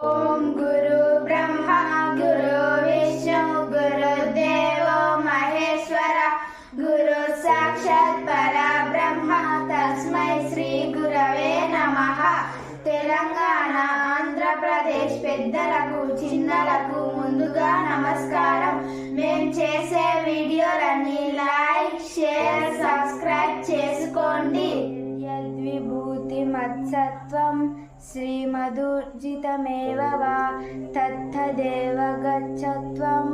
ఓం గురు బ్రహ్మ గురు విష్ణు గురుదేవో మహేశ్వర గురు సాక్షాత్ పరబ్రహ్మ తస్మై శ్రీ గురవే నమః. తెలంగాణ ఆంధ్రప్రదేశ్ పెద్దలకు చిన్నలకు ముందుగా నమస్కారం. శ్రీమధుర్జితమేవ వా తత్తదేవ గచ్చత్వం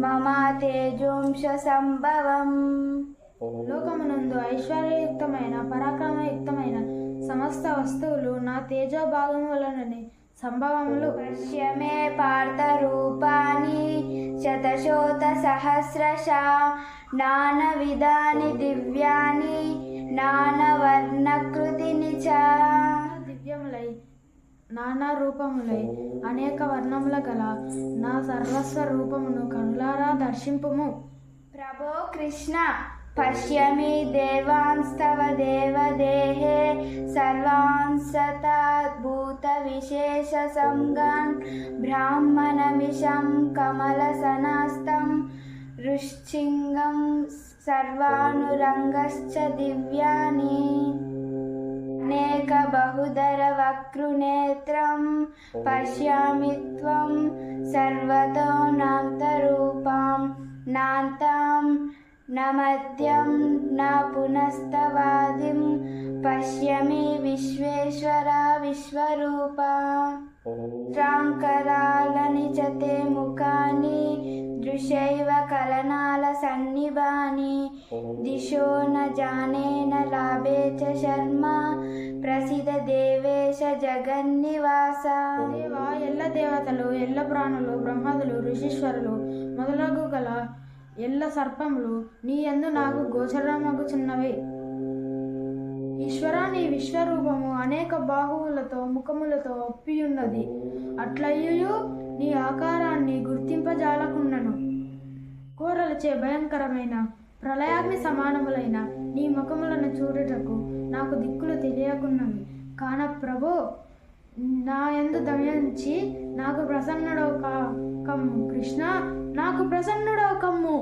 మమ తేజోంశ సంభవం లోకమునందు ఐశ్వర్యయుక్తమైన పరాక్రమయుక్తమైన సమస్త వస్తువులు నా తేజో భాగం వలననే సంభవములు. పశ్యమే పార్థ రూపాని శతశోత సహస్రశ నాన విధాని దివ్యాని నాన వర్ణకృతిని చ దివ్యములై నానా రూపములై అనేక వర్ణముల గల నా సర్వస్వ రూపమును కనులారా దర్శింపుము. ప్రభో కృష్ణ పశ్యమి దేవాంస్తవ దేవదేహే సర్వాంసత భూత విశేష సంగాన్ బ్రాహ్మణమిషం కమలసనాస్తం రుశ్చింగం సర్వానురంగశ్చ దివ్యాని. एकबहुधरवक्रुनेत्रं पश्यामि त्वं सर्वतो नान्तरूपां नान्तां न मद्यं न पुनस्तवादिम् మద్యం పశ్యమి విశ్వేశ్వర విశ్వరూప. శ్రాంకరాలని చతే ముఖాని దృశైవ కలనాల సన్నిభాని. దిశో న జానే లాభే చ శర్మ ప్రసిద్ధ దేవేశ జగన్నివాస. దేవా ఎల్ల దేవతలు ఎల్ల ప్రాణులు బ్రహ్మదులు ఋషీశ్వరులు మొదలగు గల ఎల్ల సర్పములు నీ యందు నాకు గోచరమగుచున్నవే. ఈశ్వరా నీ విశ్వరూపము అనేక బాహువులతో ముఖములతో ఒప్పియున్నది. అట్లయ్యు నీ ఆకారాన్ని గుర్తింపజాలకున్నను కోరలచే భయంకరమైన ప్రళయాగ్ని సమానములైన నీ ముఖములను చూడుటకు నాకు దిక్కులు తెలియకున్నవి. కాన ప్రభు నా ఎందు దమయంచి నాకు ప్రసన్నుడవు కమ్ము కృష్ణ నాకు ప్రసన్నుడవు కమ్ము.